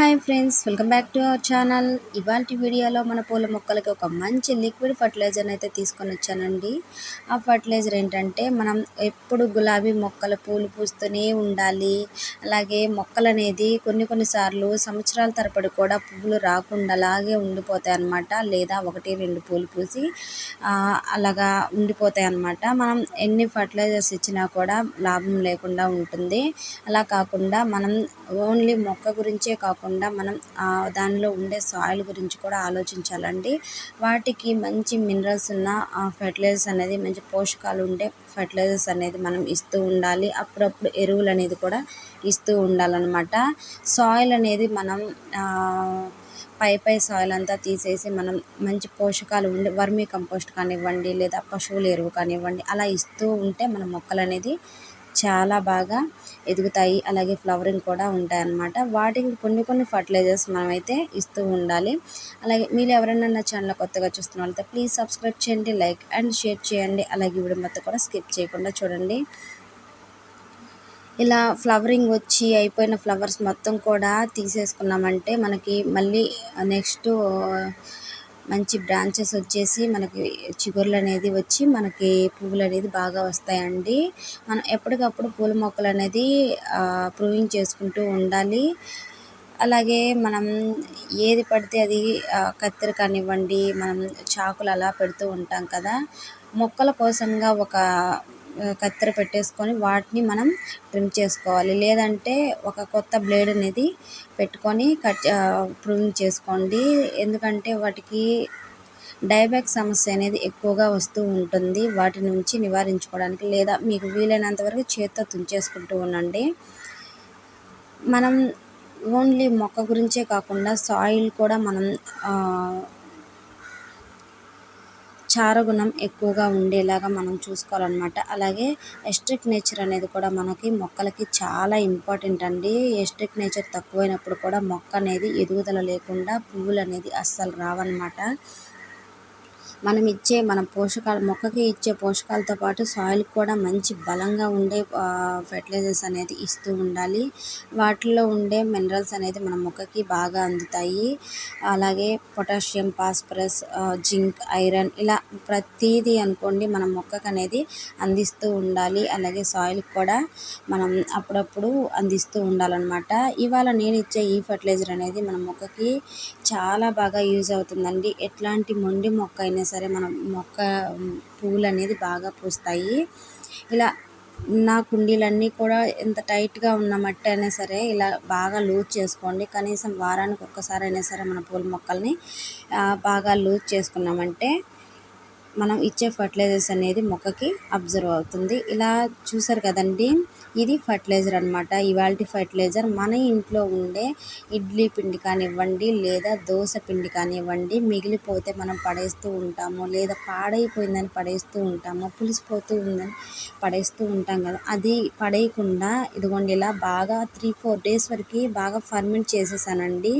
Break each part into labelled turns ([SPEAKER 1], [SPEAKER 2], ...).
[SPEAKER 1] Hi friends welcome back to our channel. ఇవాళ వీడియోలో మన పూల మొక్కలకి ఒక మంచి లిక్విడ్ ఫర్టిలైజర్ అయితే తీసుకొని వచ్చానండి. ఆ ఫర్టిలైజర్ ఏంటంటే మనం ఎప్పుడు గులాబీ మొక్కలు పూలు పూస్తూనే ఉండాలి. అలాగే మొక్కలు అనేది కొన్ని కొన్నిసార్లు సంవత్సరాల తరపడి కూడా పువ్వులు రాకుండా అలాగే ఉండిపోతాయి అన్నమాట. లేదా ఒకటి రెండు పూలు పూసి అలాగా ఉండిపోతాయి అన్నమాట. మనం ఎన్ని ఫర్టిలైజర్స్ ఇచ్చినా కూడా లాభం లేకుండా ఉంటుంది. అలా కాకుండా మనం ఓన్లీ మొక్క గురించే కాకుండా కాకుండా మనం దానిలో ఉండే సాయిల్ గురించి కూడా ఆలోచించాలండి. వాటికి మంచి మినరల్స్ ఉన్న ఫెర్టిలైజర్స్ అనేది మంచి పోషకాలు ఉండే ఫెర్టిలైజర్స్ అనేది మనం ఇస్తూ ఉండాలి. అప్పుడప్పుడు ఎరువులు అనేది కూడా ఇస్తూ ఉండాలన్నమాట. సాయిల్ అనేది మనం పై పై సాయిల్ అంతా తీసేసి మనం మంచి పోషకాలు ఉండే వర్మీ కంపోస్ట్ కానివ్వండి లేదా పశువుల ఎరువు కానివ్వండి అలా ఇస్తూ ఉంటే మన మొక్కలు అనేది చాలా బాగా ఎదుగుతాయి. అలాగే ఫ్లవరింగ్ కూడా ఉంటాయి అన్నమాట. వాటికి కొన్ని కొన్ని ఫర్టిలైజర్స్ మనమైతే ఇస్తూ ఉండాలి. అలాగే మీరు ఎవరైనా నా ఛానల్ కొత్తగా చూస్తున్న వాళ్ళతో ప్లీజ్ సబ్స్క్రైబ్ చేయండి లైక్ అండ్ షేర్ చేయండి. అలాగే వీడియో మొత్తం కూడా స్కిప్ చేయకుండా చూడండి. ఇలా ఫ్లవరింగ్ వచ్చి అయిపోయిన ఫ్లవర్స్ మొత్తం కూడా తీసేసుకున్నామంటే మనకి మళ్ళీ నెక్స్ట్ మంచి బ్రాంచెస్ వచ్చేసి మనకి చిగుర్లు అనేది వచ్చి మనకి పువ్వులు అనేది బాగా వస్తాయండి. మనం ఎప్పటికప్పుడు పూల మొక్కలు అనేది ప్రూవింగ్ చేసుకుంటూ ఉండాలి. అలాగే మనం ఏది పడితే అది కత్తెర కానివ్వండి మనం చాకులు అలా పెడుతూ ఉంటాం కదా. మొక్కల కోసంగా ఒక కత్తెర పెట్టేసుకొని వాటిని మనం ట్రిమ్ చేసుకోవాలి. లేదంటే ఒక కొత్త బ్లేడ్ అనేది పెట్టుకొని కట్ ప్రూవింగ్ చేసుకోండి. ఎందుకంటే వాటికి డైబ్యాక్ సమస్య అనేది ఎక్కువగా వస్తూ ఉంటుంది. వాటి నుంచి నివారించుకోవడానికి లేదా మీకు వీలైనంత వరకు చేత్తో తుంచేసుకుంటూ ఉండండి. మనం ఓన్లీ మొక్క గురించే కాకుండా సాయిల్ కూడా మనం చారగుణం ఎక్కువగా ఉండేలాగా మనం చూసుకోవాలన్నమాట. అలాగే ఎస్ట్రిక్ నేచర్ అనేది కూడా మనకి మొక్కలకి చాలా ఇంపార్టెంట్ అండి. ఎస్ట్రిక్ నేచర్ తక్కువైనప్పుడు కూడా మొక్క అనేది ఎదుగుదల లేకుండా పువ్వులు అనేది అస్సలు రావన్నమాట. మనం ఇచ్చే మన పోషకాలు మొక్కకి ఇచ్చే పోషకాలతో పాటు సాయిల్ కూడా మంచి బలంగా ఉండే ఫెర్టిలైజర్స్ అనేది ఇస్తూ ఉండాలి. వాటిల్లో ఉండే మినరల్స్ అనేది మన మొక్కకి బాగా అందుతాయి. అలాగే పొటాషియం ఫాస్ఫరస్ జింక్ ఐరన్ ఇలా ప్రతిదీ అనుకోండి మన మొక్కకు అనేది అందిస్తూ ఉండాలి. అలాగే సాయిల్ కూడా మనం అప్పుడప్పుడు అందిస్తూ ఉండాలన్నమాట. ఇవాళ నేను ఇచ్చే ఈ ఫర్టిలైజర్ అనేది మన మొక్కకి చాలా బాగా యూజ్ అవుతుందండి. ఎట్లాంటి మొండి మొక్క అయినా సరే మనం మొక్క పువ్వులు అనేది బాగా పూస్తాయి. ఇలా నా కుండీలన్నీ కూడా ఎంత టైట్గా ఉన్న మట్టి అయినా సరే ఇలా బాగా లూజ్ చేసుకోండి. కనీసం వారానికి ఒక్కసారి అయినా సరే మన పూల మొక్కల్ని బాగా లూజ్ చేసుకున్నామంటే మనం ఇచ్చే ఫర్టిలైజర్స్ అనేది మొక్కకి అబ్జర్వ్ అవుతుంది. ఇలా చూసారు కదండి ఇది ఫర్టిలైజర్ అనమాట ఇవాల్టి ఫర్టిలైజర్ మన ఇంట్లో ఉండే ఇడ్లీ పిండి కానివ్వండి లేదా దోశ పిండి కానివ్వండి మిగిలిపోతే మనం పడేస్తూ ఉంటాము లేదా పాడైపోయిందని పడేస్తూ ఉంటాము పులిసిపోతూ ఉందని పడేస్తూ ఉంటాం కదా. అది పడేయకుండా ఇదిగోండి ఇలా బాగా త్రీ ఫోర్ డేస్ వరకు బాగా ఫర్మెంట్ చేసేసానండి.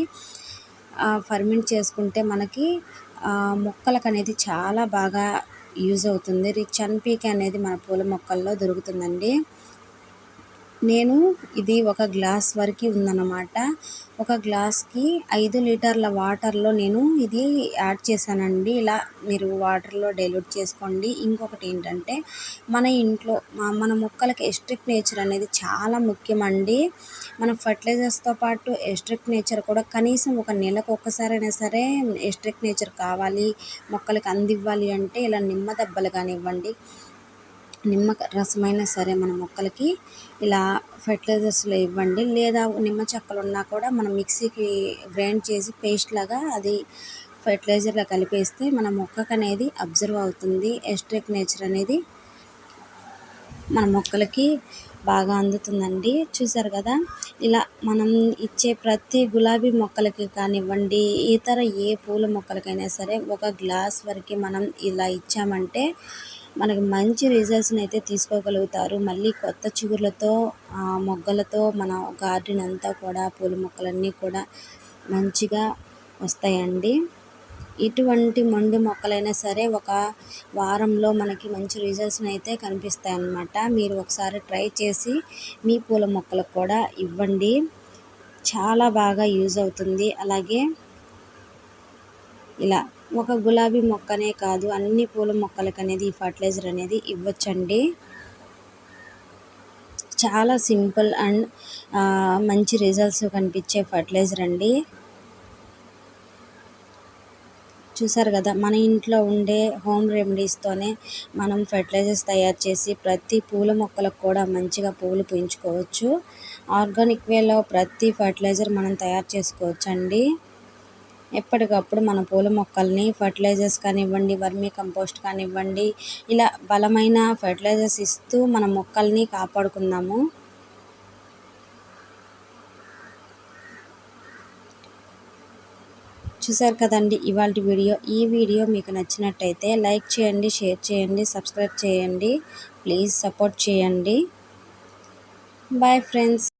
[SPEAKER 1] ఫర్మెంట్ చేసుకుంటే మనకి మొక్కలకు అనేది చాలా బాగా యూజ్ అవుతుంది. రిచ్ అన్పీక్ అనేది మన పూల మొక్కల్లో దొరుకుతుందండి. నేను ఇది ఒక గ్లాస్ వరకు ఉందన్నమాట. ఒక గ్లాస్కి ఐదు లీటర్ల వాటర్లో నేను ఇది యాడ్ చేశానండి. ఇలా మీరు వాటర్లో డైల్యూట్ చేసుకోండి. ఇంకొకటి ఏంటంటే మన ఇంట్లో మన మొక్కలకి ఎస్ట్రిక్ నేచర్ అనేది చాలా ముఖ్యమండి. మన ఫర్టిలైజర్స్తో పాటు ఎస్ట్రిక్ నేచర్ కూడా కనీసం ఒక నెలకు ఒక్కసారైనా సరే ఎస్ట్రిక్ నేచర్ కావాలి మొక్కలకి అందివ్వాలి అంటే ఇలా నిమ్మ దెబ్బలు కానివ్వండి నిమ్మ రసమైనా సరే మన మొక్కలకి ఇలా ఫెర్టిలైజర్స్లో ఇవ్వండి. లేదా నిమ్మ చెక్కలు ఉన్నా కూడా మనం మిక్సీకి గ్రైండ్ చేసి పేస్ట్ లాగా అది ఫెర్టిలైజర్లో కలిపేస్తే మన మొక్కకు అనేది అబ్జర్వ్ అవుతుంది. ఎస్ట్రిక్ నేచర్ అనేది మన మొక్కలకి బాగా అందుతుందండి. చూసారు కదా? ఇలా మనం ఇచ్చే ప్రతి గులాబీ మొక్కలకి కానివ్వండి ఇతర ఏ పూల మొక్కలకైనా సరే ఒక గ్లాస్ వరకు మనం ఇలా ఇచ్చామంటే మనకి మంచి రిజల్ట్స్ని అయితే తీసుకోగలుగుతారు. మళ్ళీ కొత్త చిగుర్లతో మొగ్గలతో మన గార్డెన్ అంతా కూడా పూల మొక్కలన్నీ కూడా మంచిగా వస్తాయండి. ఇటువంటి మొండి మొక్కలైనా సరే ఒక వారంలో మనకి మంచి రిజల్ట్స్ని అయితే కనిపిస్తాయి అన్నమాట. మీరు ఒకసారి ట్రై చేసి మీ పూల మొక్కలకు కూడా ఇవ్వండి. చాలా బాగా యూజ్ అవుతుంది. అలాగే ఇలా ఒక గులాబీ మొక్కనే కాదు అన్ని పూల మొక్కలకు అనేది ఈ ఫర్టిలైజర్ అనేది ఇవ్వచ్చండి. చాలా సింపుల్ అండ్ మంచి రిజల్ట్స్ కనిపించే ఫర్టిలైజర్ అండి. చూసారు కదా మన ఇంట్లో ఉండే హోమ్ రెమెడీస్తోనే మనం ఫెర్టిలైజర్స్ తయారు చేసి ప్రతి పూల మొక్కలకు కూడా మంచిగా పూలు పెంచుకోవచ్చు ఆర్గానిక్ వేలో ప్రతి ఫర్టిలైజర్ మనం తయారు చేసుకోవచ్చు అండి ఎప్పటికప్పుడు మన పూల మొక్కల్ని ఫర్టిలైజర్స్ కానివ్వండి వర్మీ కంపోస్ట్ కానివ్వండి ఇలా బలమైన ఫర్టిలైజర్స్ ఇస్తూ మన మొక్కల్ని కాపాడుకుందాము. చూసారు కదండి ఇవాళ వీడియో. ఈ వీడియో మీకు నచ్చినట్టయితే లైక్ చేయండి షేర్ చేయండి సబ్స్క్రైబ్ చేయండి. ప్లీజ్ సపోర్ట్ చేయండి. Bye friends